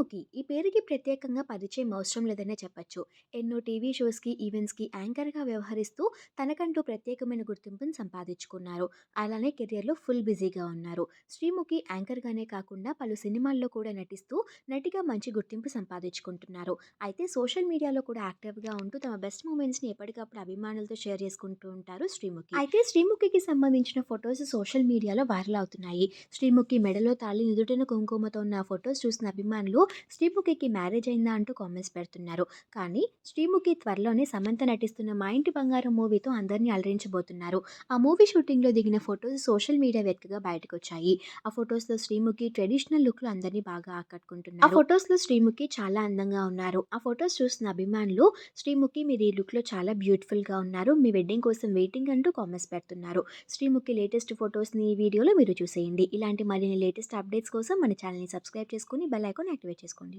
శ్రీముఖి ఈ పేరుకి ప్రత్యేకంగా పరిచయం అవసరం లేదనే చెప్పొచ్చు. ఎన్నో టీవీ షోస్‌కి, ఈవెంట్స్‌కి యాంకర్‌గా వ్యవహరిస్తూ తనకంటూ ప్రత్యేకమైన గుర్తింపును సంపాదించుకున్నారు. అలానే కెరియర్‌లో ఫుల్ బిజీగా ఉన్నారు. శ్రీముఖి యాంకర్‌గానే కాకుండా పలు సినిమాల్లో కూడా నటిస్తూ నటిగా మంచి గుర్తింపు సంపాదించుకుంటున్నారు. అయితే సోషల్ మీడియాలో కూడా యాక్టివ్‌గా ఉంటూ తమ బెస్ట్ మూమెంట్స్‌ని ఎప్పటికప్పుడు అభిమానులతో షేర్ చేసుకుంటూ ఉంటారు శ్రీముఖి. అయితే శ్రీముఖికి సంబంధించిన ఫొటోస్ సోషల్ మీడియాలో వైరల్ అవుతున్నాయి. శ్రీముఖి మెడలో తాళి, నుదుటిన కుంకుమతో ఉన్న ఫొటోస్ చూసిన అభిమానులు శ్రీముఖికి మ్యారేజ్ అయిందా అంటూ కామెంట్స్ పెడుతున్నారు. కానీ శ్రీముఖి త్వరలోనే సమంత నటిస్తున్న మా ఇంటి బంగారం మూవీతో అందరినీ అలరించబోతున్నారు. ఆ మూవీ షూటింగ్‌లో దిగిన ఫొటోస్ సోషల్ మీడియా వేదికగా బయటకొచ్చాయి. ఆ ఫొటోస్లో శ్రీముఖి ట్రెడిషనల్ లుక్‌లో అందరినీ బాగా ఆకట్టుకుంటున్నారు. ఆ ఫొటోస్లో శ్రీముఖి చాలా అందంగా ఉన్నారు. ఆ ఫొటోస్ చూసిన అభిమానులు శ్రీముఖి మీరు ఈ లుక్‌లో చాలా బ్యూటిఫుల్‌గా ఉన్నారు. మీ వెడ్డింగ్ కోసం వెయిటింగ్ అంటూ కామెంట్స్ పెడుతున్నారు. శ్రీముఖి లేటెస్ట్ ఫొటోస్ని ఈ వీడియోలో మీరు చూసేయండి. ఇలాంటి మరిన్ని లేటెస్ట్ అప్డేట్స్ కోసం మన ఛానల్‌ని సబ్స్క్రైబ్ చేసుకొని bell icon activate leche escondida.